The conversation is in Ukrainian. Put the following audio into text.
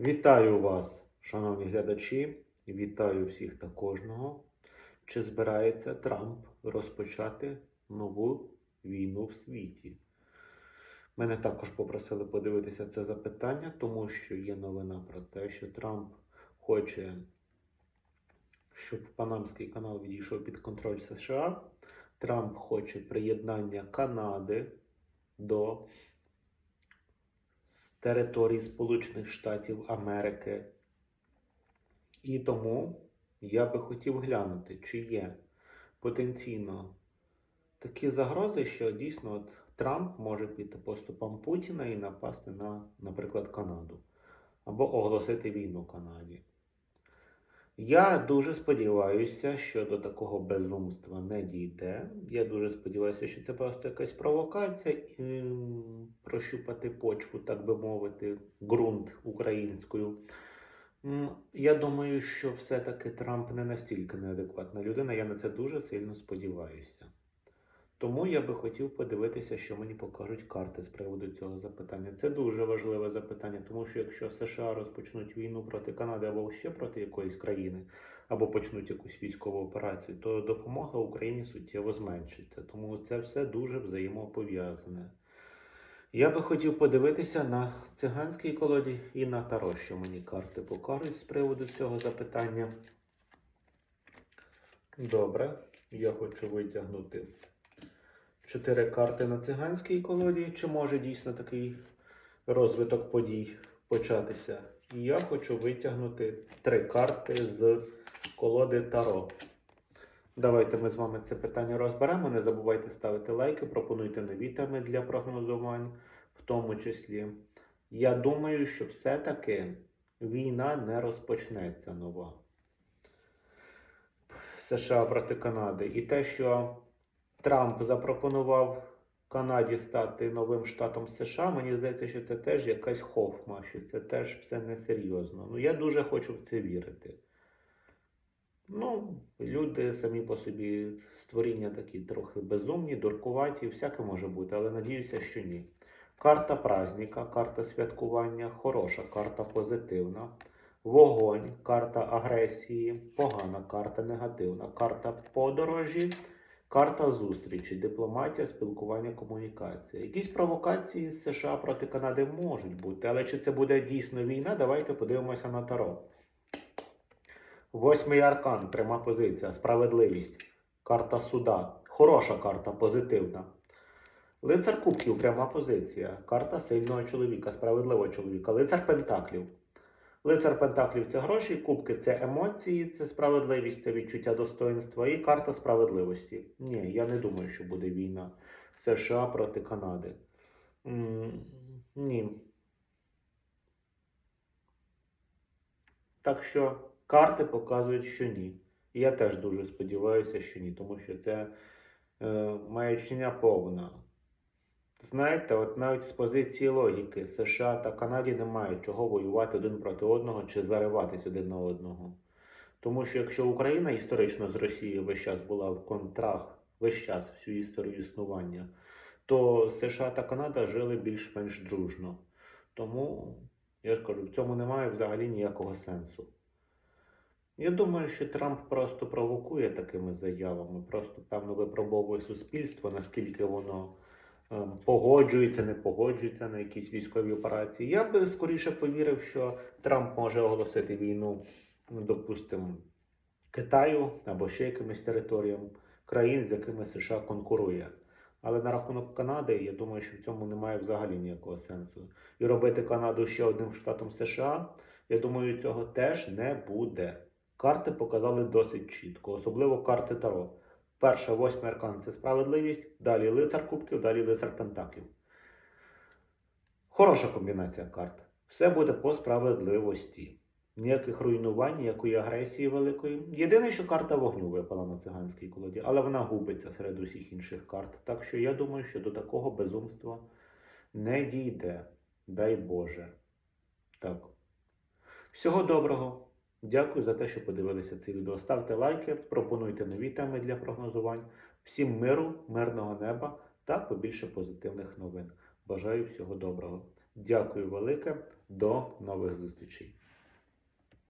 Вітаю вас, шановні глядачі, вітаю всіх та кожного. Чи збирається Трамп розпочати нову війну в світі? Мене також попросили подивитися це запитання, тому що є новина про те, що Трамп хоче, щоб Панамський канал відійшов під контроль США. Трамп хоче приєднання Канади до території Сполучених Штатів Америки. І тому я би хотів глянути, чи є потенційно такі загрози, що дійсно от Трамп може піти по стопам Путіна і напасти на, наприклад, Канаду або оголосити війну Канаді. Я дуже сподіваюся, що до такого безумства не дійде. Я дуже сподіваюся, що це просто якась провокація прощупати почву, так би мовити, ґрунт українською. Я думаю, що все-таки Трамп не настільки неадекватна людина. Я на це дуже сильно сподіваюся. Тому я би хотів подивитися, що мені покажуть карти з приводу цього запитання. Це дуже важливе запитання, тому що якщо США розпочнуть війну проти Канади або ще проти якоїсь країни, або почнуть якусь військову операцію, то допомога Україні суттєво зменшиться. Тому це все дуже взаємопов'язане. Я би хотів подивитися на циганській колоді і на таро, що мені карти покажуть з приводу цього запитання. Добре, я хочу витягнути чотири карти на циганській колоді. Чи може дійсно такий розвиток подій початися? Я хочу витягнути три карти з колоди Таро. Давайте ми з вами це питання розберемо. Не забувайте ставити лайки, пропонуйте нові теми для прогнозувань, в тому числі. Я думаю, що все-таки війна не розпочнеться нова. США проти Канади. І те, що Трамп запропонував Канаді стати новим штатом США, мені здається, що це теж якась хохма, що це теж все несерйозно. Ну, я дуже хочу в це вірити. Ну, люди самі по собі створіння такі трохи безумні, дуркуваті, всяке може бути, але надіюся, що ні. Карта праздника, карта святкування, хороша карта позитивна. Вогонь, карта агресії, погана карта негативна, карта подорожі, карта зустрічі, дипломатія, спілкування, комунікація. Якісь провокації з США проти Канади можуть бути, але чи це буде дійсно війна, давайте подивимося на Таро. Восьмий аркан, пряма позиція, справедливість, карта суда. Хороша карта, позитивна. Лицар Кубків, пряма позиція. Карта сильного чоловіка, справедливого чоловіка. Лицар Пентаклів. Лицар Пентаклів це гроші, кубки це емоції, це справедливість, це відчуття достоинства і карта справедливості. Ні, я не думаю, що буде війна США проти Канади. М, Ні. Так що карти показують, що ні. І я теж дуже сподіваюся, що ні, тому що це е, маячня повна. Знаєте, от навіть з позиції логіки США та Канаді немає чого воювати один проти одного чи зариватись один на одного. Тому що якщо Україна історично з Росією весь час була в контрах, весь час всю історію існування, то США та Канада жили більш-менш дружно. Тому, я ж кажу, в цьому немає взагалі ніякого сенсу. Я думаю, що Трамп просто провокує такими заявами, просто певно випробовує суспільство, наскільки воно ем, погоджується, не погоджується на якісь військові операції. Я би скоріше повірив, що Трамп може оголосити війну, ну, допустимо, Китаю або ще якимось територіям країн, з якими США конкурує. Але на рахунок Канади, я думаю, що в цьому немає взагалі ніякого сенсу. І робити Канаду ще одним штатом США, я думаю, цього теж не буде. Карти показали досить чітко, особливо карти Таро. Перша восьмий аркан це справедливість, далі лицар кубків, далі лицар пентаклів. Хороша комбінація карт. Все буде по справедливості. Ніяких руйнувань, ніякої агресії великої. Єдине, що карта вогню випала на циганській колоді, але вона губиться серед усіх інших карт. Так що я думаю, що до такого безумства не дійде. Дай Боже. Так. Всього доброго. Дякую за те, що подивилися це відео. Ставте лайки, пропонуйте нові теми для прогнозувань. Всім миру, мирного неба та побільше позитивних новин. Бажаю всього доброго. Дякую велике, до нових зустрічей.